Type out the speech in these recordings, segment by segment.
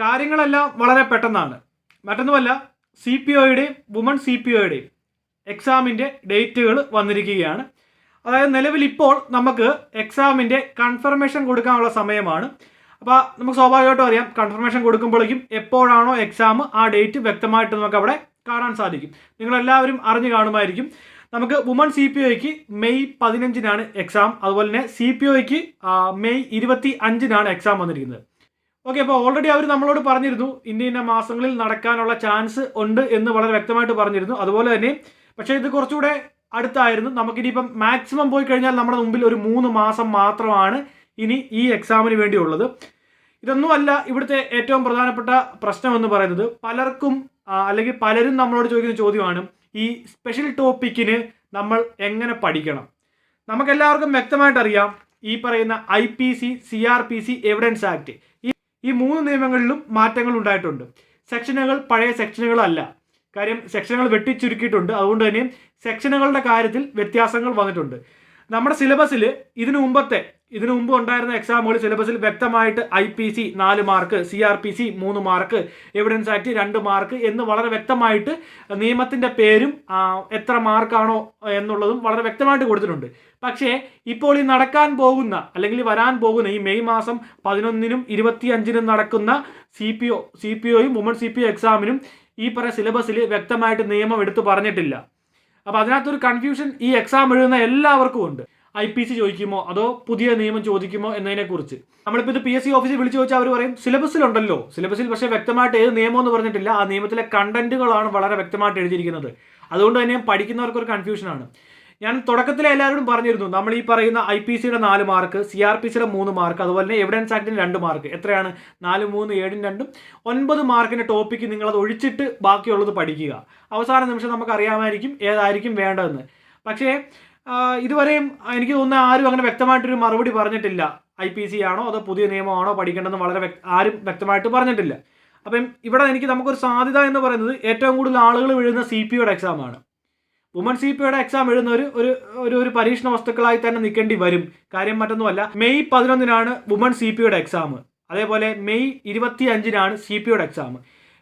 കാര്യങ്ങളെല്ലാം വളരെ പെട്ടെന്നാണ്. മറ്റൊന്നുമല്ല സി പി ഒയുടെയും വുമൺ സി പി ഒയുടെയും എക്സാമിന്റെ ഡേറ്റുകൾ വന്നിരിക്കുകയാണ്. അതായത് നിലവിൽ ഇപ്പോൾ നമുക്ക് എക്സാമിന്റെ കൺഫർമേഷൻ കൊടുക്കാനുള്ള സമയമാണ്. അപ്പോൾ നമുക്ക് സ്വാഭാവികമായിട്ടും അറിയാം കൺഫർമേഷൻ കൊടുക്കുമ്പോഴേക്കും എപ്പോഴാണോ എക്സാം ആ ഡേറ്റ് വ്യക്തമായിട്ട് നമുക്ക് അവിടെ കാണാൻ സാധിക്കും. നിങ്ങളെല്ലാവരും അറിഞ്ഞു കാണുമായിരിക്കും. നമുക്ക് വുമൺ സി പി ഒയ്ക്ക് മെയ് പതിനഞ്ചിനാണ് എക്സാം അതുപോലെ തന്നെ സി പി ഒയ്ക്ക് മെയ് ഇരുപത്തി അഞ്ചിനാണ് എക്സാം വന്നിരിക്കുന്നത്. ഓക്കെ അപ്പോൾ ഓൾറെഡി അവർ നമ്മളോട് പറഞ്ഞിരുന്നു ഇന്ന ഇന്ന മാസങ്ങളിൽ നടക്കാനുള്ള ചാൻസ് ഉണ്ട് എന്ന് വളരെ വ്യക്തമായിട്ട് പറഞ്ഞിരുന്നു. അതുപോലെ തന്നെ പക്ഷേ ഇത് കുറച്ചുകൂടെ അടുത്തായിരുന്നു. നമുക്കിനിയിപ്പം മാക്സിമം പോയി കഴിഞ്ഞാൽ നമ്മുടെ മുമ്പിൽ ഒരു മൂന്ന് മാസം മാത്രമാണ് ഇനി ഈ എക്സാമിന് വേണ്ടിയുള്ളത്. ഇതൊന്നുമല്ല ഇവിടുത്തെ ഏറ്റവും പ്രധാനപ്പെട്ട പ്രശ്നം എന്ന് പറയുന്നത് പലർക്കും അല്ലെങ്കിൽ പലരും നമ്മളോട് ചോദിക്കുന്ന ചോദ്യമാണ് ഈ സ്പെഷ്യൽ ടോപ്പിക്കിന് നമ്മൾ എങ്ങനെ പഠിക്കണം? നമുക്കെല്ലാവർക്കും വ്യക്തമായിട്ട് അറിയാം ഈ പറയുന്ന I P C C R P C evidence act ഈ ഈ മൂന്ന് നിയമങ്ങളിലും മാറ്റങ്ങൾ ഉണ്ടായിട്ടുണ്ട്. സെക്ഷനുകൾ പഴയ സെക്ഷനുകളല്ല. കാര്യം സെക്ഷനുകൾ വെട്ടിച്ചുരുക്കിയിട്ടുണ്ട്. അതുകൊണ്ട് തന്നെ സെക്ഷനുകളുടെ കാര്യത്തിൽ വ്യത്യാസങ്ങൾ വന്നിട്ടുണ്ട്. നമ്മുടെ സിലബസിൽ ഇതിനു മുമ്പത്തെ ഇതിനു മുമ്പ് ഉണ്ടായിരുന്ന എക്സാമുകൾ സിലബസിൽ വ്യക്തമായിട്ട് ഐ പി സി നാല് mark C R P C മൂന്ന് മാർക്ക് എവിഡൻസ് ആക്ട് രണ്ട് മാർക്ക് എന്ന് വളരെ വ്യക്തമായിട്ട് നിയമത്തിന്റെ പേരും എത്ര മാർക്കാണോ എന്നുള്ളതും വളരെ വ്യക്തമായിട്ട് കൊടുത്തിട്ടുണ്ട്. പക്ഷേ ഇപ്പോൾ ഈ നടക്കാൻ പോകുന്ന അല്ലെങ്കിൽ വരാൻ പോകുന്ന ഈ മെയ് മാസം പതിനൊന്നിനും ഇരുപത്തി അഞ്ചിനും നടക്കുന്ന C P O C P ഒയും woman C P O എക്സാമിനും ഈ പറയുന്ന സിലബസിൽ വ്യക്തമായിട്ട് നിയമം എടുത്തു പറഞ്ഞിട്ടില്ല. അപ്പോൾ അതിനകത്തൊരു കൺഫ്യൂഷൻ ഈ എക്സാം എഴുതുന്ന എല്ലാവർക്കും ഉണ്ട്. ഐ പി സി ചോദിക്കുമോ? അതോ പുതിയ നിയമം ചോദിക്കുമോ എന്നതിനെക്കുറിച്ച്? നമ്മളിപ്പോൾ ഇത് പി എസ് സി ഓഫീസിൽ വിളിച്ചു ചോദിച്ചാൽ അവർ പറയും സിലബസിലുണ്ടല്ലോ. സിലബസിൽ പക്ഷേ വ്യക്തമായിട്ട് ഏത് നിയമം എന്ന് പറഞ്ഞിട്ടില്ല. ആ നിയമത്തിലെ കണ്ടന്റുകളാണ് വളരെ വ്യക്തമായിട്ട് എഴുതിയിരിക്കുന്നത്. അതുകൊണ്ട് തന്നെ പഠിക്കുന്നവർക്ക് ഒരു കൺഫ്യൂഷനാണ് ഞാൻ തുടക്കത്തിൽ എല്ലാവരോടും പറഞ്ഞിരുന്നു നമ്മൾ ഈ പറയുന്ന ഐ പി സിയുടെ നാല് മാർക്ക് സി ആർ പി സിയുടെ മൂന്ന് മാർക്ക് അതുപോലെ തന്നെ എവിഡൻസ് ആക്ടിന് രണ്ട് മാർക്ക് എത്രയാണ്? നാല് മൂന്ന് ഏഴും രണ്ടും. ഒൻപത് മാർക്കിന്റെ ടോപ്പിക്ക് നിങ്ങളത് ഒഴിച്ചിട്ട് ബാക്കിയുള്ളത് പഠിക്കുക. അവസാന നിമിഷം നമുക്ക് അറിയാമായിരിക്കും ഏതായിരിക്കും വേണ്ടതെന്ന്. പക്ഷേ ഇതുവരെയും എനിക്ക് തോന്നുന്ന ആരും അങ്ങനെ വ്യക്തമായിട്ടൊരു മറുപടി പറഞ്ഞിട്ടില്ല. ഐ പി സി ആണോ അതോ പുതിയ നിയമമാണോ പഠിക്കേണ്ടതെന്ന് വളരെ ആരും വ്യക്തമായിട്ട് പറഞ്ഞിട്ടില്ല. അപ്പം ഇവിടെ എനിക്ക് നമുക്കൊരു സാധ്യത എന്ന് പറയുന്നത് ഏറ്റവും കൂടുതൽ ആളുകൾ എഴുതുന്ന സി പി യുടെ എക്സാമാണ് വുമൺ സി പി യുടെ എക്സാം എഴുതുന്നവർ ഒരു ഒരു ഒരു പരീക്ഷണ വസ്തുക്കളായി തന്നെ നിൽക്കേണ്ടി വരും. കാര്യം മറ്റൊന്നുമല്ല മെയ് പതിനൊന്നിനാണ് വുമൺ സി പി യുടെ എക്സാം അതേപോലെ മെയ് ഇരുപത്തി അഞ്ചിനാണ് സി പി യുടെ എക്സാം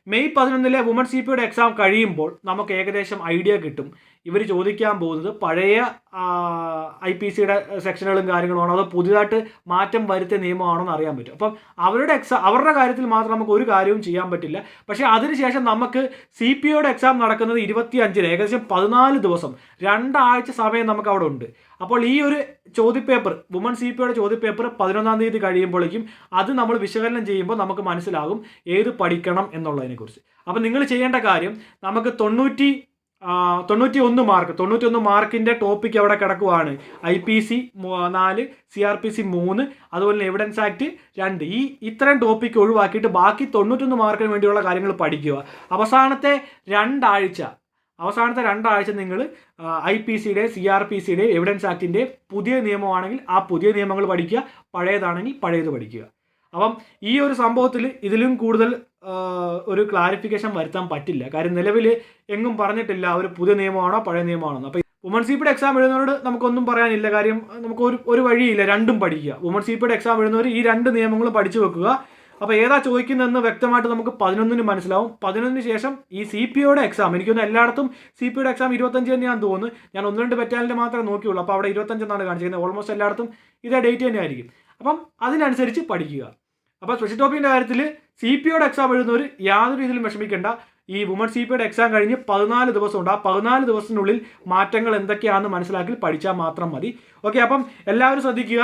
മെയ് പതിനൊന്നിലെ വുമൺ സി പിയുടെ എക്സാം കഴിയുമ്പോൾ നമുക്ക് ഏകദേശം ഐഡിയ കിട്ടും. ഇവർ ചോദിക്കാൻ പോകുന്നത് പഴയ ഐ പി സിയുടെ സെക്ഷനുകളും കാര്യങ്ങളുമാണോ? അതോ പുതിയതായിട്ട് മാറ്റം വരുത്തിയ നിയമമാണോ എന്ന് അറിയാൻ പറ്റും. അപ്പം അവരുടെ എക്സാം അവരുടെ കാര്യത്തിൽ മാത്രം നമുക്ക് ഒരു കാര്യവും ചെയ്യാൻ പറ്റില്ല. പക്ഷേ അതിനുശേഷം നമുക്ക് സി പി ഒയുടെ എക്സാം നടക്കുന്നത് ഇരുപത്തി അഞ്ചിന് ഏകദേശം പതിനാല് ദിവസം രണ്ടാഴ്ച സമയം നമുക്ക് അവിടെ ഉണ്ട്. അപ്പോൾ ഈ ഒരു ചോദ്യപേപ്പർ വുമൺ സി പി ഒയുടെ ചോദ്യപേപ്പർ പതിനൊന്നാം തീയതി കഴിയുമ്പോഴേക്കും അത് നമ്മൾ വിശകലനം ചെയ്യുമ്പോൾ നമുക്ക് മനസ്സിലാകും ഏത് പഠിക്കണം എന്നുള്ളതിനെക്കുറിച്ച് അപ്പം നിങ്ങൾ ചെയ്യേണ്ട കാര്യം നമുക്ക് തൊണ്ണൂറ്റി തൊണ്ണൂറ്റി ഒന്ന് മാർക്ക് തൊണ്ണൂറ്റി ഒന്ന് മാർക്കിന്റെ ടോപ്പിക് അവിടെ കിടക്കുവാണ്. ഐ പി സി നാല് സി ആർ പി സി മൂന്ന് അതുപോലെ തന്നെ എവിഡൻസ് ആക്ട് രണ്ട്. ഈ ഇത്രയും ടോപ്പിക്ക് ഒഴിവാക്കിയിട്ട് ബാക്കി തൊണ്ണൂറ്റൊന്ന് മാർക്കിന് വേണ്ടിയുള്ള കാര്യങ്ങൾ പഠിക്കുക. അവസാനത്തെ രണ്ടാഴ്ച അവസാനത്തെ രണ്ടാഴ്ച നിങ്ങൾ ഐ പി സിയുടെ സി ആർ പി സിയുടെ എവിഡൻസ് ആക്ടിന്റെ പുതിയ നിയമമാണെങ്കിൽ ആ പുതിയ നിയമങ്ങൾ പഠിക്കുക പഴയതാണെങ്കിൽ പഴയത് പഠിക്കുക. അപ്പം ഈ ഒരു സംഭവത്തിൽ ഇതിലും കൂടുതൽ ഒരു ക്ലാരിഫിക്കേഷൻ വരുത്താൻ പറ്റില്ല. കാര്യം നിലവിൽ എങ്ങും പറഞ്ഞിട്ടില്ല ഒരു പുതിയ നിയമമാണോ പഴയ നിയമമാണോ അപ്പോൾ വുമൺ സി പിയുടെ എക്സാം എഴുതുന്നവരോട് നമുക്കൊന്നും പറയാനില്ല. കാര്യം നമുക്ക് ഒരു ഒരു വഴിയില്ല രണ്ടും പഠിക്കുക. വുമൺ സി പിയുടെ എക്സാം എഴുതുന്നവർ ഈ രണ്ട് നിയമങ്ങളും പഠിച്ചു വെക്കുക. അപ്പോൾ ഏതാ ചോദിക്കുന്നതെന്ന് വ്യക്തമായിട്ട് നമുക്ക് പതിനൊന്നിന് മനസ്സിലാവും. പതിനൊന്നിന് ശേഷം ഈ സി പി ഒയുടെ എക്സാം എനിക്കൊന്ന് എല്ലായിടത്തും സി പി ഒയുടെ എക്സാം ഇരുപത്തഞ്ച് തന്നെയാണ് തോന്നുന്നു. ഞാൻ ഒന്ന് രണ്ട് ബറ്റാലിന്റെ മാത്രമേ നോക്കിയുള്ളൂ. അപ്പോൾ അവിടെ ഇരുപത്തഞ്ചെന്നാണ് കാണിച്ചിരിക്കുന്നത്. ഓൾമോസ്റ്റ് എല്ലായിടത്തും ഇതേ ഡേറ്റ് തന്നെ ആയിരിക്കും അപ്പം അതിനനുസരിച്ച് പഠിക്കുക. അപ്പോൾ സ്പെഷ്യൽ ടോപ്പിക്കിന്റെ കാര്യത്തിൽ സി പി ഒയുടെ എക്സാം എഴുതുന്നവർ യാതൊരു രീതിയിലും വിഷമിക്കേണ്ട. ഈ വുമൺ സി പി ഒയുടെ എക്സാം കഴിഞ്ഞ് പതിനാല് ദിവസമുണ്ട്. ആ പതിനാല് ദിവസത്തിനുള്ളിൽ മാറ്റങ്ങൾ എന്തൊക്കെയാണെന്ന് മനസ്സിലാക്കി പഠിച്ചാൽ മാത്രം മതി. ഓക്കെ അപ്പം എല്ലാവരും ശ്രദ്ധിക്കുക.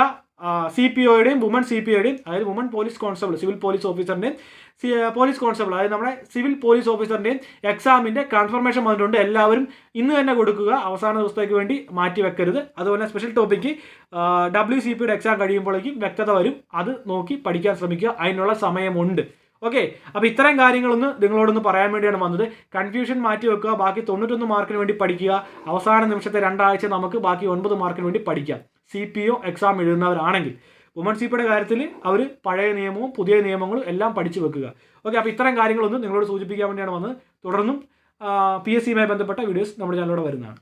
സി പി ഒയുടെയും വുമൺ സി പി ഒയുടെയും അതായത് woman police constable civil police ഓഫീസറിന്റെയും police constable അതായത് നമ്മുടെ സിവിൽ പോലീസ് ഓഫീസറിന്റെയും എക്സാമിന്റെ കൺഫർമേഷൻ വന്നിട്ടുണ്ട്. എല്ലാവരും ഇന്ന് തന്നെ കൊടുക്കുക. അവസാന ദിവസത്തേക്ക് വേണ്ടി മാറ്റി വെക്കരുത്. അതുപോലെ സ്പെഷ്യൽ ടോപ്പിക്ക് ഡബ്ല്യു സി പിയുടെ എക്സാം കഴിയുമ്പോഴേക്കും വ്യക്തത വരും. അത് നോക്കി പഠിക്കാൻ ശ്രമിക്കുക. അതിനുള്ള സമയമുണ്ട്. ഓക്കെ? അപ്പോൾ ഇത്തരം കാര്യങ്ങളൊന്ന് നിങ്ങളോടൊന്ന് പറയാൻ വേണ്ടിയാണ് വന്നത്. കൺഫ്യൂഷൻ മാറ്റി വെക്കുക. ബാക്കി തൊണ്ണൂറ്റൊന്ന് മാർക്കിന് വേണ്ടി പഠിക്കുക. അവസാന നിമിഷത്തെ രണ്ടാഴ്ച നമുക്ക് ബാക്കി ഒൻപത് മാർക്കിന് വേണ്ടി പഠിക്കാം. സി പി ഒ എക്സാം എഴുതുന്നവരാണെങ്കിൽ വുമൺ സി പിയുടെ കാര്യത്തിൽ അവർ പഴയ നിയമവും പുതിയ നിയമങ്ങളും എല്ലാം പഠിച്ചു വെക്കുക. ഓക്കെ അപ്പോൾ ഇത്തരം കാര്യങ്ങളൊന്നും നിങ്ങളോട് സൂചിപ്പിക്കാൻ വേണ്ടിയാണ് വന്നത്. തുടർന്നും പി എസ് സിയുമായി ബന്ധപ്പെട്ട വീഡിയോസ് നമ്മുടെ ചാനലിലൂടെ വരുന്നതാണ്.